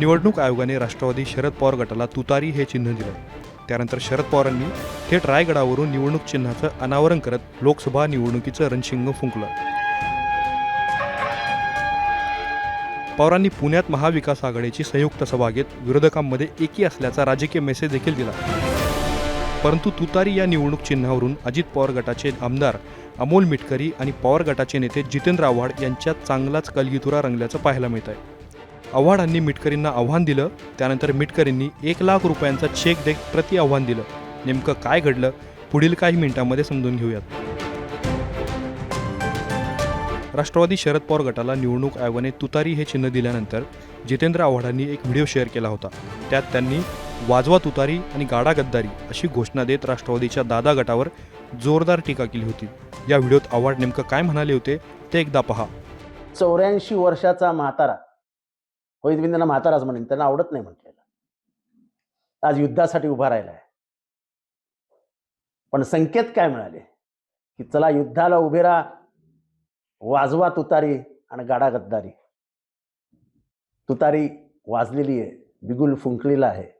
निवडणूक आयोगाने राष्ट्रवादी शरद पवार गटाला तुतारी हे चिन्ह दिलं. त्यानंतर शरद पवारांनी थेट रायगडावरून निवडणूक चिन्हाचं अनावरण करत लोकसभा निवडणुकीचं रणशिंग फुंकलं. पवारांनी पुण्यात महाविकास आघाडीची संयुक्त सभा घेत विरोधकांमध्ये एकी असल्याचा राजकीय मेसेज देखील दिला. परंतु तुतारी या निवडणूक चिन्हावरून अजित पवार गटाचे आमदार अमोल मिटकरी आणि पवार गटाचे नेते जितेंद्र आव्हाड यांच्यात चांगलाच कलगीतुरा रंगल्याचं पाहायला मिळत आहे आव्हाडांनी मिटकरींना आव्हान दिलं त्यानंतर मिटकरींनी एक लाख रुपयांचा चेक देत प्रति आव्हान दिलं. नेमकं काय घडलं पुढील काही मिनिटांमध्ये समजून घेऊयात. राष्ट्रवादी शरद पवार गटाला निवडणूक आयोगाने तुतारी हे चिन्ह दिल्यानंतर जितेंद्र आव्हाडांनी एक व्हिडिओ शेअर केला होता. त्यात त्यांनी वाजवा तुतारी आणि गाडा गद्दारी अशी घोषणा देत राष्ट्रवादीच्या दादा गटावर जोरदार टीका केली होती. या व्हिडिओत आव्हाड नेमकं काय म्हणाले होते ते एकदा पहा. चौऱ्याऐंशी वर्षाचा म्हातारा त्यांना म्हाताराच म्हणेन. त्यांना आवडत नाही म्हटलेलं. आज युद्धासाठी उभा राहिला आहे पण संकेत काय मिळाले? की चला युद्धाला उभे राहा. वाजवा तुतारी आणि गाडा गद्दारी. तुतारी वाजलेली आहे. बिगुल फुंकलेला आहे.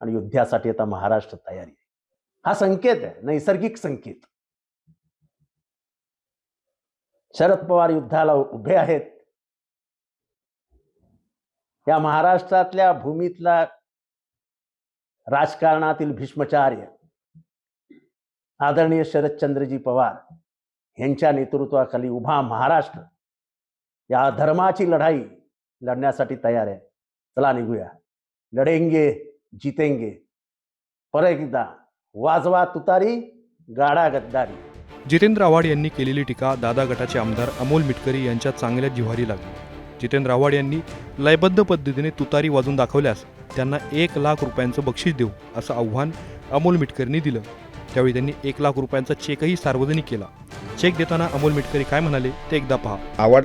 आणि युद्धासाठी आता महाराष्ट्र तयारी. हा संकेत आहे. नैसर्गिक संकेत. शरद पवार युद्धाला उभे आहेत. या महाराष्ट्रातल्या भूमीतला राजकारणातील भीष्मचार्य आदरणीय शरदचंद्रजी पवार यांच्या नेतृत्वाखाली उभा महाराष्ट्र या धर्माची लढाई लढण्यासाठी तयार आहे. चला निघूया. लढेंगे जितेंगे. परत एकदा वाजवा तुतारी गाडा गद्दारी. जितेंद्र आव्हाड यांनी केलेली टीका दादा गटाचे आमदार अमोल मिटकरी यांच्या चांगल्या जिव्हारी लागली. जितेंद्र आव्हाड यांनी लयबद्ध पद्धतीने तुतारी वाजून दाखवल्यास त्यांना एक लाख रुपयांचं बक्षीस देऊ असं आव्हान अमोल मिटकरींनी दिलं. त्यावेळी त्यांनी एक लाख रुपयांचा चेकही सार्वजनिक केला. चेक देताना अमोल मिटकरी काय म्हणाले ते एकदा पहा. आवाड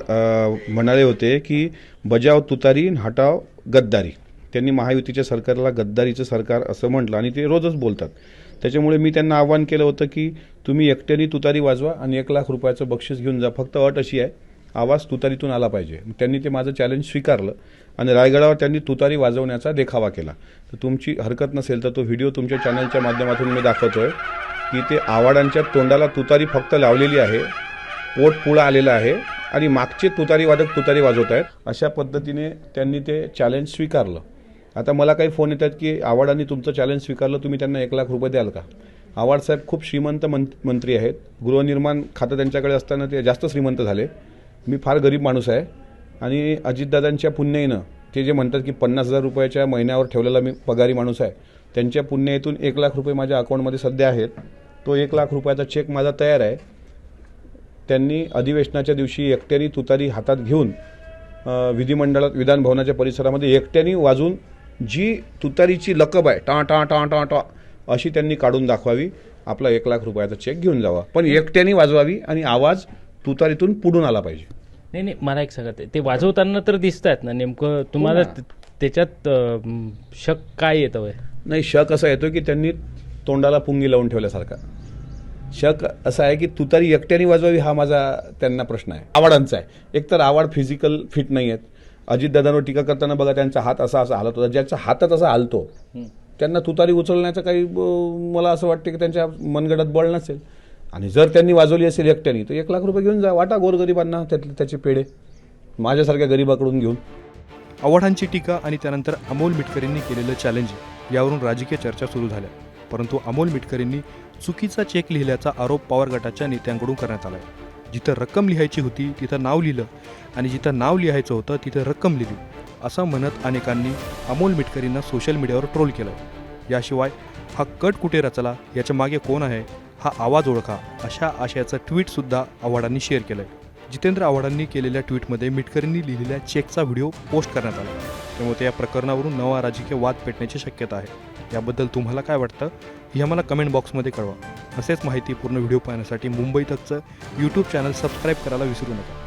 म्हणाले होते की बजाव तुतारी हटाव गद्दारी. त्यांनी महायुतीच्या सरकारला गद्दारीचं सरकार असं म्हटलं आणि ते रोजच बोलतात. त्याच्यामुळे मी त्यांना आव्हान केलं होतं की तुम्ही एकट्याने तुतारी वाजवा आणि एक लाख रुपयाचं बक्षीस घेऊन जा. फक्त अट अशी आहे आवाज तुतारीतून आला पाहिजे. त्यांनी ते माझं चॅलेंज स्वीकारलं आणि रायगडावर त्यांनी तुतारी वाजवण्याचा देखावा केला. तर तुमची हरकत नसेल तर तो व्हिडिओ तुमच्या चॅनलच्या माध्यमातून मी दाखवतोय. की ते आवाडांच्या तोंडाला तुतारी फक्त लावलेली आहे. पोट पुळा आलेला आहे आणि मागचे तुतारी वादक तुतारी वाजवत आहेत. अशा पद्धतीने त्यांनी ते चॅलेंज स्वीकारलं. आता मला काही फोन येतात की आवाडांनी तुमचं चॅलेंज स्वीकारलं तुम्ही त्यांना एक लाख रुपये द्याल का? आवाड साहेब खूप श्रीमंत मं मंत्री आहेत. गृहनिर्माण खातं त्यांच्याकडे असताना ते जास्त श्रीमंत झाले. मी फार गरीब माणूस आहे. आणि अजितदादांच्या पुण्याईनं ते जे म्हणतात की पन्नास हजार रुपयाच्या महिन्यावर ठेवलेला मी पगारी माणूस आहे त्यांच्या पुण्याईतून एक लाख रुपये माझ्या अकाउंटमध्ये सध्या आहेत. तो एक लाख रुपयाचा चेक माझा तयार आहे. त्यांनी अधिवेशनाच्या दिवशी एकट्याने तुतारी हातात घेऊन विधिमंडळात विधानभवनाच्या परिसरामध्ये एकट्याने वाजून जी तुतारीची लकब आहे टा टा टा टा टा अशी त्यांनी काढून दाखवावी. आपला एक लाख रुपयाचा चेक घेऊन जावा. पण एकट्याने वाजवावी आणि आवाज तुतारीतून पुढून आला पाहिजे. नाही नाही मला एक सांगत ते वाजवताना तर दिसत आहेत ना नेमकं तुम्हाला हो. त- त्याच्यात शक काय येतं वय? नाही शक असा येतो की त्यांनी तोंडाला पुंगी लावून ठेवल्यासारखा. शक असा आहे की तुतारी एकट्याने वाजवावी हा माझा त्यांना प्रश्न आहे. आवाडांचा आहे. एकतर आवाड फिजिकल फिट नाही आहेत. अजितदादांवर टीका करताना बघा त्यांचा हात असा असा हालत होता. ज्याचा हातच असा हालतो त्यांना तुतारी उचलण्याचं काही मला असं वाटतं की त्यांच्या मनगडात बळ नसेल. आणि जर त्यांनी वाजवली असेल एकट्याने तर एक लाख रुपये घेऊन जा. वाटा गोरगरिबांना त्यातले त्याचे पेढे. माझ्यासारख्या गरीबाकडून घेऊन. आव्हाडांची टीका आणि त्यानंतर अमोल मिटकरींनी केलेलं चॅलेंज यावरून राजकीय चर्चा सुरू झाल्या. परंतु अमोल मिटकरींनी चुकीचा चेक लिहिल्याचा आरोप पवार गटाच्या नेत्यांकडून करण्यात आला जिथं रक्कम लिहायची होती तिथं नाव लिहिलं आणि जिथं नाव लिहायचं होतं तिथं रक्कम लिहिली. असं म्हणत अनेकांनी अमोल मिटकरींना सोशल मीडियावर ट्रोल केलं. याशिवाय हा कट कुठे रचला याच्या मागे कोण आहे हा आवाज ओळखा अशा आशयाचं ट्विटसुद्धा आव्हाडांनी शेअर केलं आहे जितेंद्र आव्हाडांनी केलेल्या ट्विटमध्ये मिटकरींनी लिहिलेल्या चेकचा व्हिडिओ पोस्ट करण्यात आला. त्यामुळे या प्रकरणावरून नवा राजकीय वाद पेटण्याची शक्यता आहे. याबद्दल तुम्हाला काय वाटतं? हे आम्हाला कमेंट बॉक्समध्ये कळवा. असेच माहितीपूर्ण व्हिडिओ पाहण्यासाठी मुंबई तकचं यूट्यूब चॅनल सबस्क्राईब करायला विसरू नका.